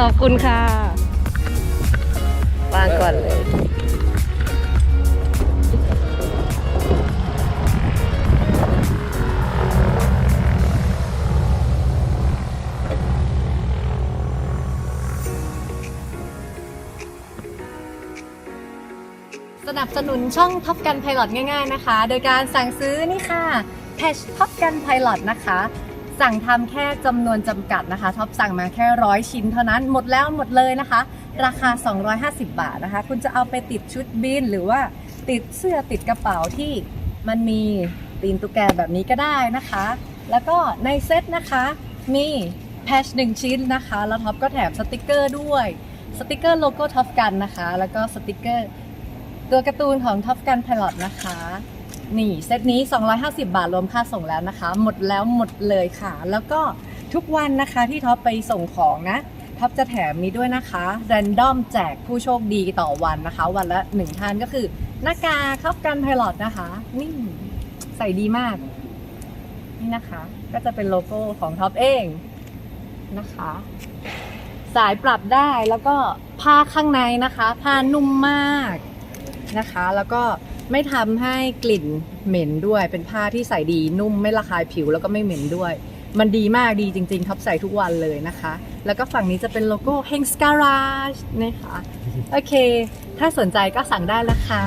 ให้ด้วยขอบคุณค่ะ วางก่อนเลยสนับสนุนช่องท็อปกันไพลอตง่ายๆนะคะ โดยการสั่งซื้อนี่ค่ะแพชท็อปกันไพลอตนะคะ สั่งทำแค่จำนวนจำกัดนะคะท็อปสั่งมาแค่ร้อยชิ้นเท่านั้นหมดแล้วหมดเลยนะคะ ราคา 250 บาทนะคะ คุณจะเอาไปติดชุดบินหรือว่าติดเสื้อติดกระเป๋าที่มันมีตีนตุ๊กแกแบบนี้ก็ได้นะคะ แล้วก็ในเซ็ตนะคะมีแพชหนึ่งชิ้นนะคะ แล้วท็อปก็แถมสติกเกอร์ด้วยสติกเกอร์โลโก้ท็อปกันนะคะ แล้วก็สติกเกอร์ตัวการ์ตูนของ Top Gun Pilot นะคะ นี่เซตนี้ 250 บาทรวมค่าส่งแล้วนะคะ หมดแล้วหมดเลยค่ะ แล้วก็ทุกวันนะคะที่ท็อปไปส่งของนะท็อปจะแถมนี้ด้วยนะคะแรนดอมแจกผู้โชคดีต่อวันนะคะ วันละหนึ่งท่านก็คือหน้ากาก Top Gun Pilot นะคะ นี่ใส่ดีมาก นี่นะคะ ก็จะเป็นโลโก้ของท็อปเองนะคะ สายปรับได้แล้วก็ผ้าข้างในนะคะ ผ้านุ่มมาก นะคะ แล้วก็ไม่ทำให้กลิ่นเหม็นด้วย เป็นผ้าที่ใส่ดีนุ่มไม่ระคายผิวแล้วก็ไม่เหม็นด้วย มันดีมากดีจริงๆท็อปใส่ทุกวันเลยนะคะ แล้วก็ฝั่งนี้จะเป็นโลโก้ h e n g s Garage นะคะ โอเค ถ้าสนใจก็สั่งได้นะคะ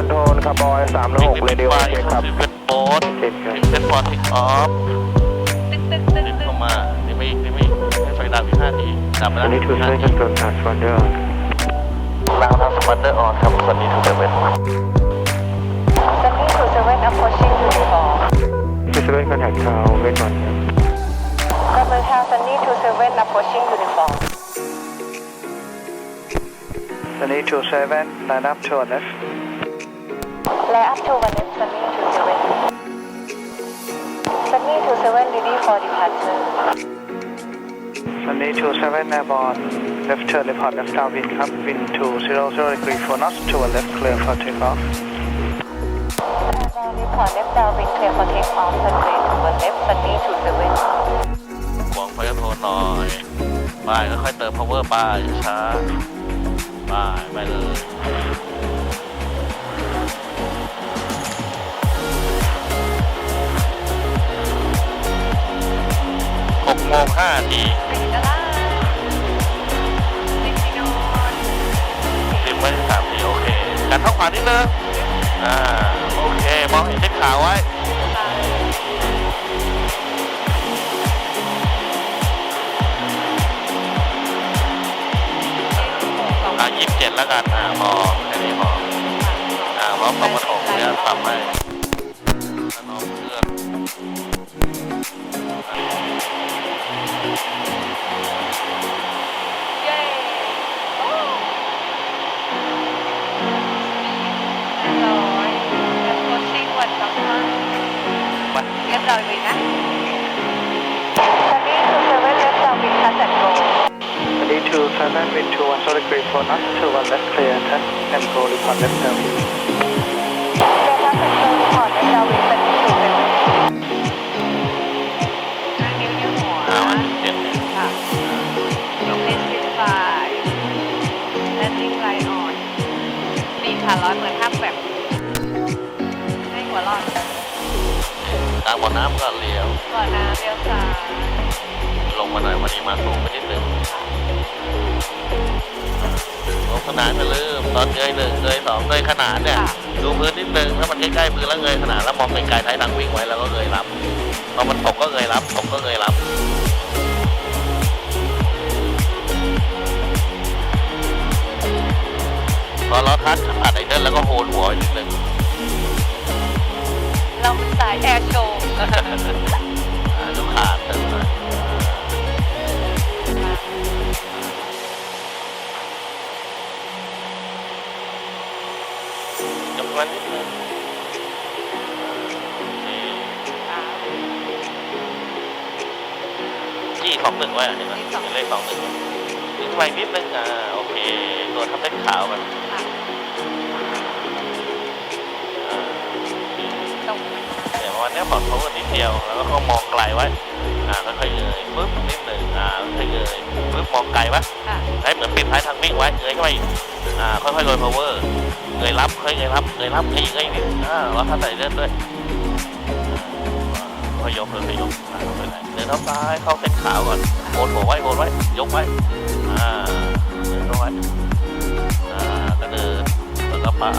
อนโทรลคาร์บอย3และ6เรดิโอเช็คครับเป็นโบ๊ทเช็คครับเป็นฟอร์ทิกออฟรีบเข้ามานี่ไม่นี่ไม่ให้ไฟดับอีกห้าทีดับไปแล้ว Sunny to ห้า seven ที control transponder เราทำสปันเดอร์ออนครับสันนี้ทูเซเว่นสันนิษทูเซเว่น approaching uniform to seven contact กาวเวทวันครับดำเนินการสันนิษทูเซเว่น approaching uniform Sunny to seven line up to left และ up to one left สันนิษทูเซเว่นสันนิษทูเซเว่น ready for departure Sunny to seven airborne left turn report left downwind ครับ wind to zero zero degree four knots to a left clear for takeoff Airborne report left downwind clear for take off runway to one left สันนิษทูเซเว่นหวงไฟจะโทนหน่อยไปค่อยๆเติม power ไปช้าไปไปเลย ง5นาทีริมเบอร์สามสี่โอเคกันเท้าขวานิดนึงอ่าโอเคมองเห็นเส้นขาวไว้อายี่สิบเจ็ดแล้วกันอ่าพอแค่นี้พออ่าพร้อมกับมันออกเรือทำให้ เราเลยนะตอนนี้คือเซเว่นเลฟดาวินค่ะจัดโก Ready to 7 wind 2 1 so degree 4 knots to 1 left clear 10 and go report left downwind เรียนรับจัดโกขอเลฟดาวิเป็นศูนย์เป็นนิ้นิ้วหัวเจ็ค่ะลงเลนส์ฟิลไฟแลนดิ้งไลออนสี่ขาร้อยเหมือนางบ่อน้ำก็เลี้ยวก่อนน้ำเลี้ยวซ้ายลงมาหน่อยวันนี้มาสูงไปนิดนึงลงขนาดไปลืมตอนเงยหนึ่งเงยสองเงยขนาดเนี่ยดูพื้นนิดนึงถ้ามันใกล้ๆพื้นแล้วเงยขนาดแล้วมองไกลๆท้ายทางวิ่งไว้แล้วก็เงยรับพอมันตกก็เงยรับตกก็เงยรับพอเราทัดขัดไอ้เดินแล้วก็โหนหัวอีกนิดนึงเราเป็นสายแอร์โชว์ อ่าดูขาดเติมหน่อยยกมันนิดนึงจี้สองหนึ่งไว้อะเห็นไหมเป็นเลขสองหนึ่งดึงไปนิดนึงอ่าโอเค ตัวทับเส้นขาวมันอ่า เดี๋ยววันนี้ปลอดโพกันนิดเดียว แล้วก็มองไกลไว้ อ่าค่อยๆเงยปึ๊บนิดหนึ่งอ่าค่อยๆเงยปึ๊บมองไกลไว้ค่ะให้เหมือนปิดท้ายทางวิ่งไว้เงยเข้าไปอีกอ่าค่อยๆโรย power เงยรับค่อยเงยรับเงยรับเงยเงยนิดอ่าแล้วถ้าใส่เลื่อนด้วยค่อยยกเลยค่อยยกอ่าไม่เป็นไรเดินเท้าซ้ายเข้าเส้นขาวก่อนโอนหัวไว้โอนไว้ยกไว้อ่าเดินเข้าไว้อ่าก็เดินแล้วก็ป่า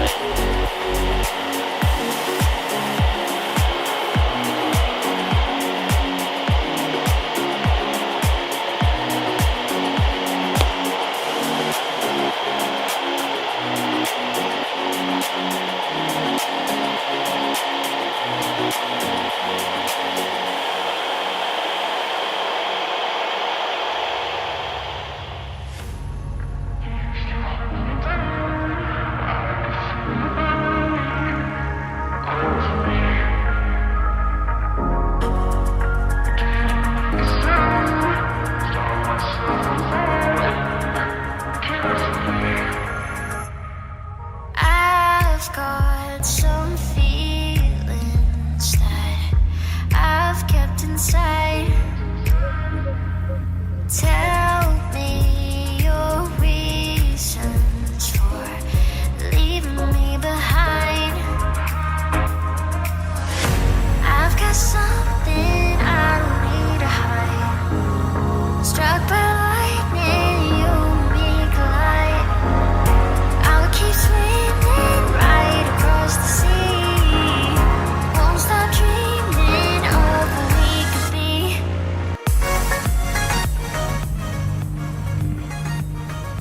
ย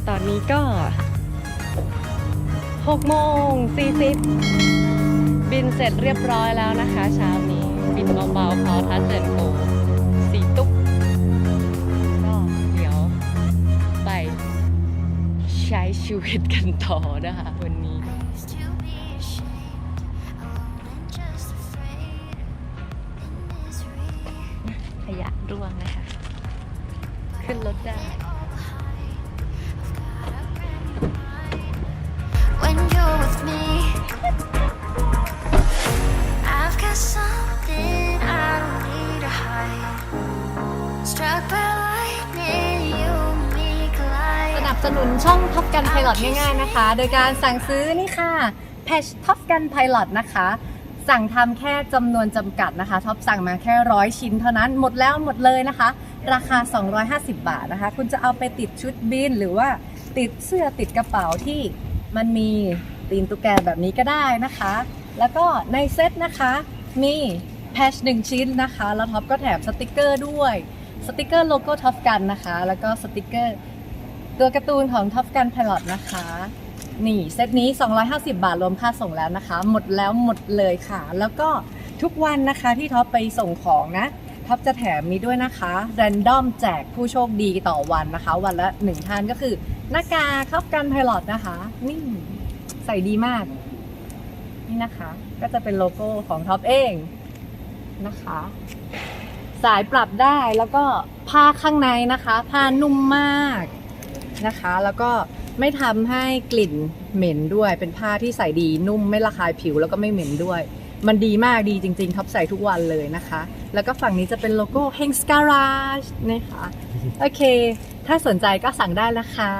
ตอนนี้ก็6โมง40 บินเสร็จเรียบร้อยแล้วนะคะ เช้านี้ บินเบาๆพอทัชเซนโกสีตุ๊กก็เดี๋ยวไปใช้ชีวิตกันต่อนะคะวันนี้ขยะร่วงนะคะ ขึ้นรถได้ นุนช่องท็อปกันไพลอตง่ายๆนะคะ โดยการสั่งซื้อนี่ค่ะแพชท็อปกันไพลอตนะคะ สั่งทำแค่จำนวนจำกัดนะคะท็อปสั่งมาแค่ร้อยชิ้นเท่านั้นหมดแล้วหมดเลยนะคะ ราคา 250 บาทนะคะ คุณจะเอาไปติดชุดบินหรือว่าติดเสื้อติดกระเป๋าที่มันมีตีนตุ๊กแกแบบนี้ก็ได้นะคะ แล้วก็ในเซตนะคะมีแพชหนึ่งชิ้นนะคะ แล้วท็อปก็แถมสติกเกอร์ด้วย สติกเกอร์โลโก้ท็อปกันนะคะ แล้วก็สติกเกอร์ ตัวการ์ตูนของท็อปกันพลอตนะคะ นี่เซตนี้ 250 บาทรวมค่าส่งแล้วนะคะ หมดแล้วหมดเลยค่ะ แล้วก็ทุกวันนะคะที่ท็อปไปส่งของนะท็อปจะแถมนี้ด้วยนะคะแรนดอมแจกผู้โชคดีต่อวันนะคะ วันละหนึ่งท่านก็คือหน้ากาท็อปกันพลอตนะคะ นี่ใส่ดีมาก นี่นะคะ ก็จะเป็นโลโก้ของท็อปเองนะคะ สายปรับได้แล้วก็ผ้าข้างในนะคะ ผ้านุ่มมาก นะคะ แล้วก็ไม่ทำให้กลิ่นเหม็นด้วย เป็นผ้าที่ใส่ดีนุ่มไม่ระคายผิวแล้วก็ไม่เหม็นด้วย มันดีมากดีจริงๆท็อปใส่ทุกวันเลยนะคะ แล้วก็ฝั่งนี้จะเป็นโลโก้ h e n g s Garage นะคะ โอเค ถ้าสนใจก็สั่งได้นะคะ